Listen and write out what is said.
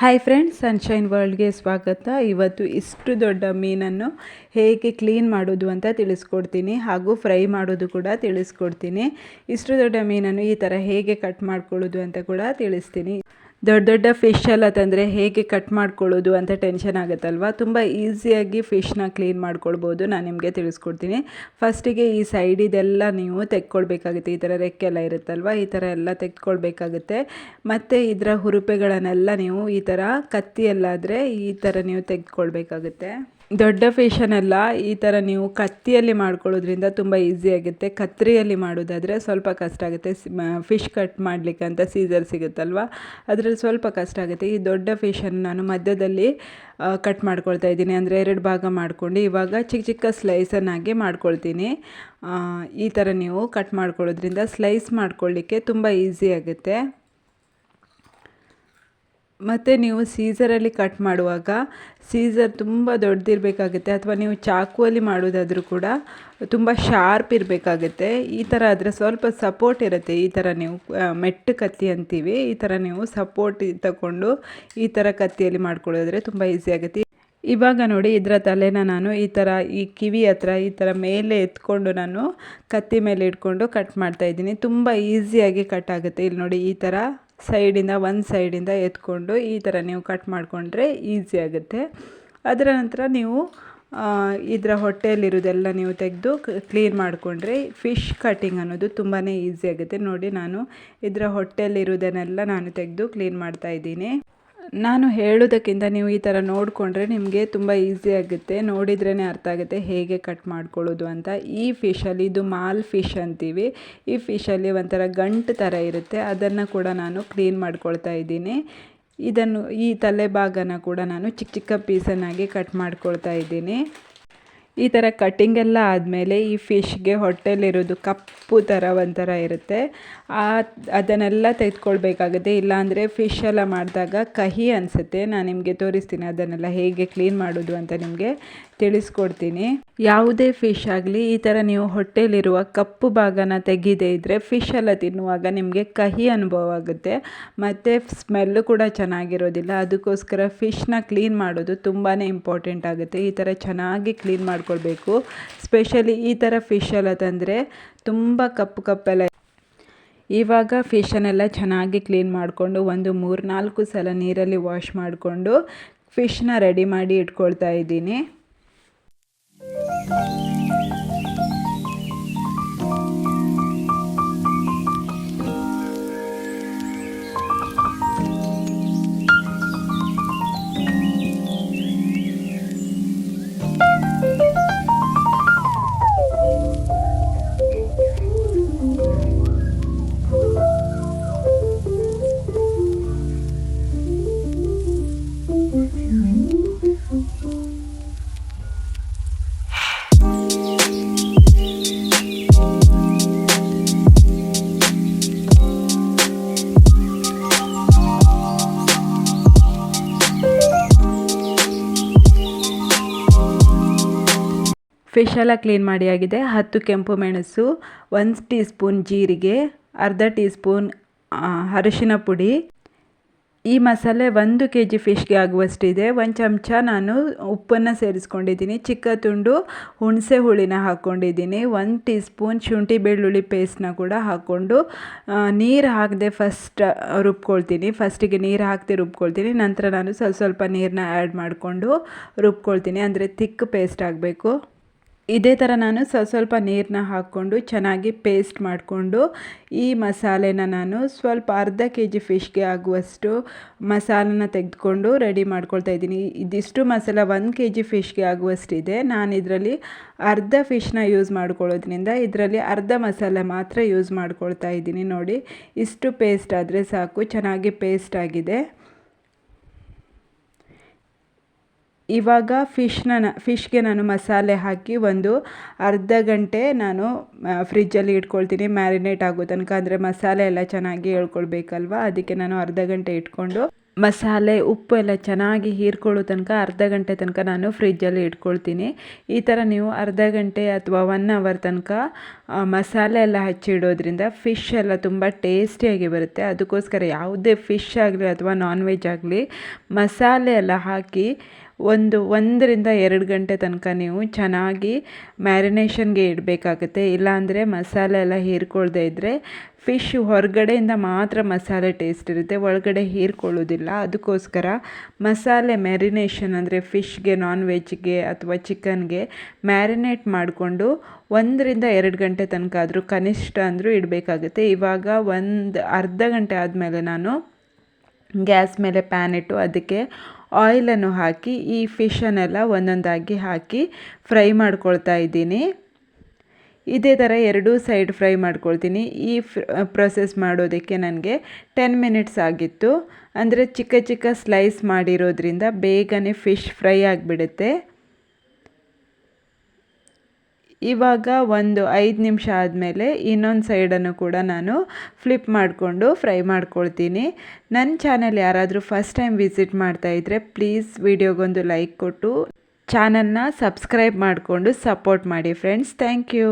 Hi friends sunshine ವರ್ಲ್ಡ್ಗೆ ಸ್ವಾಗತ. ಇವತ್ತು ಇಷ್ಟು ದೊಡ್ಡ ಮೀನನ್ನು ಹೇಗೆ ಕ್ಲೀನ್ ಮಾಡೋದು ಅಂತ ತಿಳಿಸ್ಕೊಡ್ತೀನಿ ಹಾಗೂ ಫ್ರೈ ಮಾಡೋದು ಕೂಡ ತಿಳಿಸ್ಕೊಡ್ತೀನಿ. ಇಷ್ಟು ದೊಡ್ಡ ಮೀನನ್ನು ಈ ಥರ ಹೇಗೆ ಕಟ್ ಮಾಡ್ಕೊಳ್ಳೋದು ಅಂತ ಕೂಡ ತಿಳಿಸ್ತೀನಿ. ದೊಡ್ಡ ದೊಡ್ಡ ಫಿಶ್ ಎಲ್ಲ ತಂದರೆ ಹೇಗೆ ಕಟ್ ಮಾಡ್ಕೊಳ್ಳೋದು ಅಂತ ಟೆನ್ಷನ್ ಆಗುತ್ತಲ್ವ? ತುಂಬ ಈಸಿಯಾಗಿ ಫಿಶ್ನ ಕ್ಲೀನ್ ಮಾಡ್ಕೊಳ್ಬೋದು. ನಾನು ನಿಮಗೆ ತಿಳಿಸ್ಕೊಡ್ತೀನಿ. ಫಸ್ಟಿಗೆ ಈ ಸೈಡಿದೆಲ್ಲ ನೀವು ತೆಕ್ಕೊಳ್ಬೇಕಾಗುತ್ತೆ. ಈ ಥರ ರೆಕ್ಕೆಲ್ಲ ಇರುತ್ತಲ್ವ? ಈ ಥರ ಎಲ್ಲ ತೆಕ್ಕೊಳ್ಬೇಕಾಗುತ್ತೆ. ಮತ್ತು ಇದರ ಹುರುಪೆಗಳನ್ನೆಲ್ಲ ನೀವು ಈ ಥರ ಕತ್ತಿಯಲ್ಲಾದರೆ ಈ ಥರ ನೀವು ತೆಗೆದುಕೊಳ್ಬೇಕಾಗುತ್ತೆ ದೊಡ್ಡ ಫಿಶನ್ನೆಲ್ಲ ಈ ಥರ ನೀವು ಕತ್ತಿಯಲ್ಲಿ ಮಾಡ್ಕೊಳ್ಳೋದ್ರಿಂದ ತುಂಬ ಈಸಿ ಆಗುತ್ತೆ. ಕತ್ರಿಯಲ್ಲಿ ಮಾಡೋದಾದರೆ ಸ್ವಲ್ಪ ಕಷ್ಟ ಆಗುತ್ತೆ. ಫಿಶ್ ಕಟ್ ಮಾಡಲಿಕ್ಕೆ ಅಂತ ಸೀಸರ್ ಸಿಗುತ್ತಲ್ವ? ಅದರಲ್ಲಿ ಸ್ವಲ್ಪ ಕಷ್ಟ ಆಗುತ್ತೆ. ಈ ದೊಡ್ಡ ಫಿಶನ್ನು ನಾನು ಮಧ್ಯದಲ್ಲಿ ಕಟ್ ಮಾಡ್ಕೊಳ್ತಾ ಇದ್ದೀನಿ. ಅಂದರೆ ಎರಡು ಭಾಗ ಮಾಡಿಕೊಂಡು ಇವಾಗ ಚಿಕ್ಕ ಚಿಕ್ಕ ಸ್ಲೈಸನ್ನಾಗಿ ಮಾಡ್ಕೊಳ್ತೀನಿ. ಈ ಥರ ನೀವು ಕಟ್ ಮಾಡ್ಕೊಳ್ಳೋದ್ರಿಂದ ಸ್ಲೈಸ್ ಮಾಡ್ಕೊಳ್ಳಿಕ್ಕೆ ತುಂಬ ಈಸಿ ಆಗುತ್ತೆ. ಮತ್ತು ನೀವು ಸೀಸರಲ್ಲಿ ಕಟ್ ಮಾಡುವಾಗ ಸೀಸರ್ ತುಂಬ ದೊಡ್ಡದಿರಬೇಕಾಗುತ್ತೆ ಅಥವಾ ನೀವು ಚಾಕುವಲ್ಲಿ ಮಾಡೋದಾದರೂ ಕೂಡ ತುಂಬ ಶಾರ್ಪ್ ಇರಬೇಕಾಗುತ್ತೆ. ಈ ಥರ ಆದರೆ ಸ್ವಲ್ಪ ಸಪೋರ್ಟ್ ಇರುತ್ತೆ. ಈ ಥರ ನೀವು ಮೆಟ್ಟು ಕತ್ತಿ ಅಂತೀವಿ. ಈ ಥರ ನೀವು ಸಪೋರ್ಟ್ ತಗೊಂಡು ಈ ಥರ ಕತ್ತಿಯಲ್ಲಿ ಮಾಡ್ಕೊಳ್ಳೋದ್ರೆ ತುಂಬ ಈಸಿ ಆಗುತ್ತೆ. ಇವಾಗ ನೋಡಿ ಇದರ ತಲೆನ ನಾನು ಈ ಥರ ಈ ಕಿವಿ ಹತ್ರ ಈ ಥರ ಮೇಲೆ ಎತ್ಕೊಂಡು ನಾನು ಕತ್ತಿ ಮೇಲೆ ಇಟ್ಕೊಂಡು ಕಟ್ ಮಾಡ್ತಾಯಿದ್ದೀನಿ ತುಂಬ ಈಸಿಯಾಗಿ ಕಟ್ ಆಗುತ್ತೆ. ಇಲ್ಲಿ ನೋಡಿ ಈ ಥರ ಸೈಡಿಂದ, ಒಂದು ಸೈಡಿಂದ ಎತ್ಕೊಂಡು ಈ ಥರ ನೀವು ಕಟ್ ಮಾಡಿಕೊಂಡ್ರೆ ಈಸಿ ಆಗುತ್ತೆ. ಅದರ ನಂತರ ನೀವು ಇದರ ಹೊಟ್ಟೆಯಲ್ಲಿರೋದೆಲ್ಲ ನೀವು ತೆಗೆದು ಕ್ಲೀನ್ ಮಾಡಿಕೊಂಡ್ರೆ ಫಿಶ್ ಕಟ್ಟಿಂಗ್ ಅನ್ನೋದು ತುಂಬಾ ಈಸಿ ಆಗುತ್ತೆ. ನೋಡಿ, ನಾನು ಇದರ ಹೊಟ್ಟೆಯಲ್ಲಿರೋದನ್ನೆಲ್ಲ ನಾನು ತೆಗೆದು ಕ್ಲೀನ್ ಮಾಡ್ತಾ ಇದ್ದೀನಿ. ನಾನು ಹೇಳೋದಕ್ಕಿಂತ ನೀವು ಈ ಥರ ನೋಡಿಕೊಂಡ್ರೆ ನಿಮಗೆ ತುಂಬ ಈಸಿ ಆಗುತ್ತೆ. ನೋಡಿದ್ರೇ ಅರ್ಥ ಆಗುತ್ತೆ ಹೇಗೆ ಕಟ್ ಮಾಡ್ಕೊಳ್ಳೋದು ಅಂತ. ಈ ಫಿಶಲ್ಲಿ ಇದು ಮಾಲ್ ಫಿಶ್ ಅಂತೀವಿ. ಈ ಫಿಶಲ್ಲಿ ಒಂಥರ ಗಂಟು ಥರ ಇರುತ್ತೆ. ಅದನ್ನು ಕೂಡ ನಾನು ಕ್ಲೀನ್ ಮಾಡ್ಕೊಳ್ತಾ ಇದ್ದೀನಿ. ಇದನ್ನು ಈ ತಲೆ ಭಾಗನ ಕೂಡ ನಾನು ಚಿಕ್ಕ ಚಿಕ್ಕ ಪೀಸನ್ನಾಗಿ ಕಟ್ ಮಾಡ್ಕೊಳ್ತಾ ಇದ್ದೀನಿ. ಈ ಥರ ಕಟ್ಟಿಂಗ್ ಎಲ್ಲ ಆದಮೇಲೆ ಈ ಫಿಶ್ಗೆ ಹೊಟ್ಟೆಲಿರೋದು ಕಪ್ಪು ಥರ ಒಂಥರ ಇರುತ್ತೆ. ಆ, ಅದನ್ನೆಲ್ಲ ತೆಗೆದುಕೊಳ್ಬೇಕಾಗುತ್ತೆ. ಇಲ್ಲಾಂದರೆ ಫಿಶ್ ಎಲ್ಲ ಮಾಡಿದಾಗ ಕಹಿ ಅನಿಸುತ್ತೆ. ನಾನು ನಿಮಗೆ ತೋರಿಸ್ತೀನಿ ಅದನ್ನೆಲ್ಲ ಹೇಗೆ ಕ್ಲೀನ್ ಮಾಡೋದು ಅಂತ ನಿಮಗೆ ತಿಳಿಸ್ಕೊಡ್ತೀನಿ. ಯಾವುದೇ ಫಿಶ್ ಆಗಲಿ, ಈ ಥರ ನೀವು ಹೊಟ್ಟೆಲಿರುವ ಕಪ್ಪು ಭಾಗನ ತೆಗೆದೇ ಇದ್ದರೆ ಫಿಶ್ ಎಲ್ಲ ತಿನ್ನುವಾಗ ನಿಮಗೆ ಕಹಿ ಅನುಭವ ಆಗುತ್ತೆ. ಮತ್ತು ಸ್ಮೆಲ್ಲು ಕೂಡ ಚೆನ್ನಾಗಿರೋದಿಲ್ಲ. ಅದಕ್ಕೋಸ್ಕರ ಫಿಶ್ನ ಕ್ಲೀನ್ ಮಾಡೋದು ತುಂಬಾ ಇಂಪಾರ್ಟೆಂಟ್ ಆಗುತ್ತೆ. ಈ ಥರ ಚೆನ್ನಾಗಿ ಕ್ಲೀನ್ ಮಾಡ್ಕೊಳ್ಬೇಕು. ಸ್ಪೆಷಲಿ ಈ ಥರ ಫಿಶ್ ಎಲ್ಲ ತಂದರೆ ತುಂಬ ಕಪ್ಪು ಕಪ್ಪೆಲ್ಲ ಇವಾಗ ಫಿಶನ್ನೆಲ್ಲ ಚೆನ್ನಾಗಿ ಕ್ಲೀನ್ ಮಾಡಿಕೊಂಡು ಒಂದು ಮೂರು ನಾಲ್ಕು ಸಲ ನೀರಲ್ಲಿ ವಾಶ್ ಮಾಡಿಕೊಂಡು ಫಿಶ್ನ ರೆಡಿ ಮಾಡಿ ಇಟ್ಕೊಳ್ತಾ ಇದ್ದೀನಿ. ಫಿಶ್ ಎಲ್ಲ ಕ್ಲೀನ್ ಮಾಡಿ ಆಗಿದೆ. ಹತ್ತು ಕೆಂಪು ಮೆಣಸು, ಒಂದು ಟೀ ಸ್ಪೂನ್ ಜೀರಿಗೆ, ಅರ್ಧ ಟೀ ಸ್ಪೂನ್ ಅರಿಶಿನ ಪುಡಿ. ಈ ಮಸಾಲೆ ಒಂದು ಕೆ ಜಿ ಫಿಶ್ಗೆ ಆಗುವಷ್ಟಿದೆ. ಒಂದು ಚಮಚ ನಾನು ಉಪ್ಪನ್ನು ಸೇರಿಸ್ಕೊಂಡಿದ್ದೀನಿ. ಚಿಕ್ಕ ತುಂಡು ಹುಣಸೆ ಹುಳಿನ ಹಾಕ್ಕೊಂಡಿದ್ದೀನಿ ಒಂದು ಟೀ ಸ್ಪೂನ್ ಶುಂಠಿ ಬೆಳ್ಳುಳ್ಳಿ ಪೇಸ್ಟ್ನ ಕೂಡ ಹಾಕ್ಕೊಂಡು ನೀರು ಹಾಕದೆ ಫಸ್ಟ್ ರುಬ್ಕೊಳ್ತೀನಿ. ಫಸ್ಟಿಗೆ ನೀರು ಹಾಕದೆ ರುಬ್ಕೊಳ್ತೀನಿ. ನಂತರ ನಾನು ಸ್ವಲ್ಪ ಸ್ವಲ್ಪ ನೀರನ್ನ ಆ್ಯಡ್ ಮಾಡಿಕೊಂಡು ರುಬ್ಕೊಳ್ತೀನಿ. ಅಂದರೆ ತಿಕ್ ಪೇಸ್ಟ್ ಆಗಬೇಕು. ಇದೇ ಥರ ನಾನು ಸ್ವಲ್ಪ ಸ್ವಲ್ಪ ನೀರನ್ನ ಹಾಕ್ಕೊಂಡು ಚೆನ್ನಾಗಿ ಪೇಸ್ಟ್ ಮಾಡಿಕೊಂಡು ಈ ಮಸಾಲೆನ ನಾನು ಸ್ವಲ್ಪ ಅರ್ಧ ಕೆ ಜಿ ಫಿಶ್ಗೆ ಆಗುವಷ್ಟು ಮಸಾಲನ ತೆಗೆದುಕೊಂಡು ರೆಡಿ ಮಾಡ್ಕೊಳ್ತಾ ಇದ್ದೀನಿ. ಇದಿಷ್ಟು ಮಸಾಲ ಒಂದು ಕೆ ಜಿ ಫಿಶ್ಗೆ ಆಗುವಷ್ಟಿದೆ. ನಾನು ಇದರಲ್ಲಿ ಅರ್ಧ ಫಿಶ್ನ ಯೂಸ್ ಮಾಡ್ಕೊಳ್ಳೋದ್ರಿಂದ ಇದರಲ್ಲಿ ಅರ್ಧ ಮಸಾಲೆ ಮಾತ್ರ ಯೂಸ್ ಮಾಡ್ಕೊಳ್ತಾ ಇದ್ದೀನಿ ನೋಡಿ. ಇಷ್ಟು ಪೇಸ್ಟ್ ಆದರೆ ಸಾಕು. ಚೆನ್ನಾಗಿ ಪೇಸ್ಟ್ ಆಗಿದೆ. ಇವಾಗ ಫಿಶ್ನ ಫಿಶ್ಗೆ ನಾನು ಮಸಾಲೆ ಹಾಕಿ ಒಂದು ಅರ್ಧ ಗಂಟೆ ನಾನು ಫ್ರಿಜ್ಜಲ್ಲಿ ಇಟ್ಕೊಳ್ತೀನಿ. ಮ್ಯಾರಿನೇಟ್ ಆಗೋ ತನಕ. ಅಂದರೆ ಮಸಾಲೆ ಎಲ್ಲ ಚೆನ್ನಾಗಿ ಹೇಳ್ಕೊಳ್ಬೇಕಲ್ವ? ಅದಕ್ಕೆ ನಾನು ಅರ್ಧ ಗಂಟೆ ಇಟ್ಕೊಂಡು ಮಸಾಲೆ ಉಪ್ಪು ಎಲ್ಲ ಚೆನ್ನಾಗಿ ಹೀರ್ಕೊಳ್ಳೋ ತನಕ ಅರ್ಧ ಗಂಟೆ ತನಕ ನಾನು ಫ್ರಿಜ್ಜಲ್ಲಿ ಇಟ್ಕೊಳ್ತೀನಿ. ಈ ಥರ ನೀವು ಅರ್ಧ ಗಂಟೆ ಅಥವಾ ಒನ್ ಅವರ್ ತನಕ ಮಸಾಲೆ ಎಲ್ಲ ಹಚ್ಚಿಡೋದ್ರಿಂದ ಫಿಶ್ ಎಲ್ಲ ತುಂಬ ಟೇಸ್ಟಿಯಾಗಿ ಬರುತ್ತೆ. ಅದಕ್ಕೋಸ್ಕರ ಯಾವುದೇ ಫಿಶ್ ಆಗಲಿ ಅಥವಾ ನಾನ್ ವೆಜ್ ಆಗಲಿ ಮಸಾಲೆ ಎಲ್ಲ ಹಾಕಿ ಒಂದು ಒಂದರಿಂದ ಎರಡು ಗಂಟೆ ತನಕ ನೀವು ಚೆನ್ನಾಗಿ ಮ್ಯಾರಿನೇಷನ್ಗೆ ಇಡಬೇಕಾಗುತ್ತೆ. ಇಲ್ಲಾಂದರೆ ಮಸಾಲೆ ಎಲ್ಲ ಹೀರ್ಕೊಳ್ದೇ ಇದ್ದರೆ ಫಿಶ್ ಹೊರಗಡೆಯಿಂದ ಮಾತ್ರ ಮಸಾಲೆ ಟೇಸ್ಟ್ ಇರುತ್ತೆ. ಒಳಗಡೆ ಹೀರ್ಕೊಳ್ಳೋದಿಲ್ಲ. ಅದಕ್ಕೋಸ್ಕರ ಮಸಾಲೆ ಮ್ಯಾರಿನೇಷನ್ ಅಂದರೆ ಫಿಶ್ಗೆ ನಾನ್ ವೆಜ್ಗೆ ಅಥವಾ ಚಿಕನ್ಗೆ ಮ್ಯಾರಿನೇಟ್ ಮಾಡಿಕೊಂಡು ಒಂದರಿಂದ ಎರಡು ಗಂಟೆ ತನಕ ಆದರೂ ಕನಿಷ್ಠ ಅಂದರೂ ಇಡಬೇಕಾಗುತ್ತೆ. ಇವಾಗ ಒಂದು ಅರ್ಧ ಗಂಟೆ ಆದಮೇಲೆ ನಾನು ಗ್ಯಾಸ್ ಮೇಲೆ ಪ್ಯಾನ್ ಇಟ್ಟು ಅದಕ್ಕೆ ಆಯಿಲನ್ನು ಹಾಕಿ ಈ ಫಿಶನ್ನೆಲ್ಲ ಒಂದೊಂದಾಗಿ ಹಾಕಿ ಫ್ರೈ ಮಾಡ್ಕೊಳ್ತಾ ಇದ್ದೀನಿ. ಇದೇ ಥರ ಎರಡೂ ಸೈಡ್ ಫ್ರೈ ಮಾಡ್ಕೊಳ್ತೀನಿ. ಈ ಪ್ರೊಸೆಸ್ ಮಾಡೋದಕ್ಕೆ ನನಗೆ ಟೆನ್ ಮಿನಿಟ್ಸ್ ಆಗಿತ್ತು. ಅಂದರೆ ಚಿಕ್ಕ ಚಿಕ್ಕ ಸ್ಲೈಸ್ ಮಾಡಿರೋದ್ರಿಂದ ಬೇಗನೆ ಫಿಶ್ ಫ್ರೈ ಆಗಿಬಿಡುತ್ತೆ. ಇವಾಗ ಒಂದು ಐದು ನಿಮಿಷ ಆದಮೇಲೆ ಇನ್ನೊಂದು ಸೈಡನ್ನು ಕೂಡ ನಾನು ಫ್ಲಿಪ್ ಮಾಡಿಕೊಂಡು ಫ್ರೈ ಮಾಡ್ಕೊಳ್ತೀನಿ. ನನ್ನ ಚಾನಲ್ ಯಾರಾದರೂ ಫಸ್ಟ್ ಟೈಮ್ ವಿಸಿಟ್ ಮಾಡ್ತಾ ಇದ್ದರೆ ಪ್ಲೀಸ್ ವಿಡಿಯೋಗೊಂದು ಲೈಕ್ ಕೊಟ್ಟು ಚಾನಲ್ನ ಸಬ್ಸ್ಕ್ರೈಬ್ ಮಾಡಿಕೊಂಡು ಸಪೋರ್ಟ್ ಮಾಡಿ ಫ್ರೆಂಡ್ಸ್. Thank you.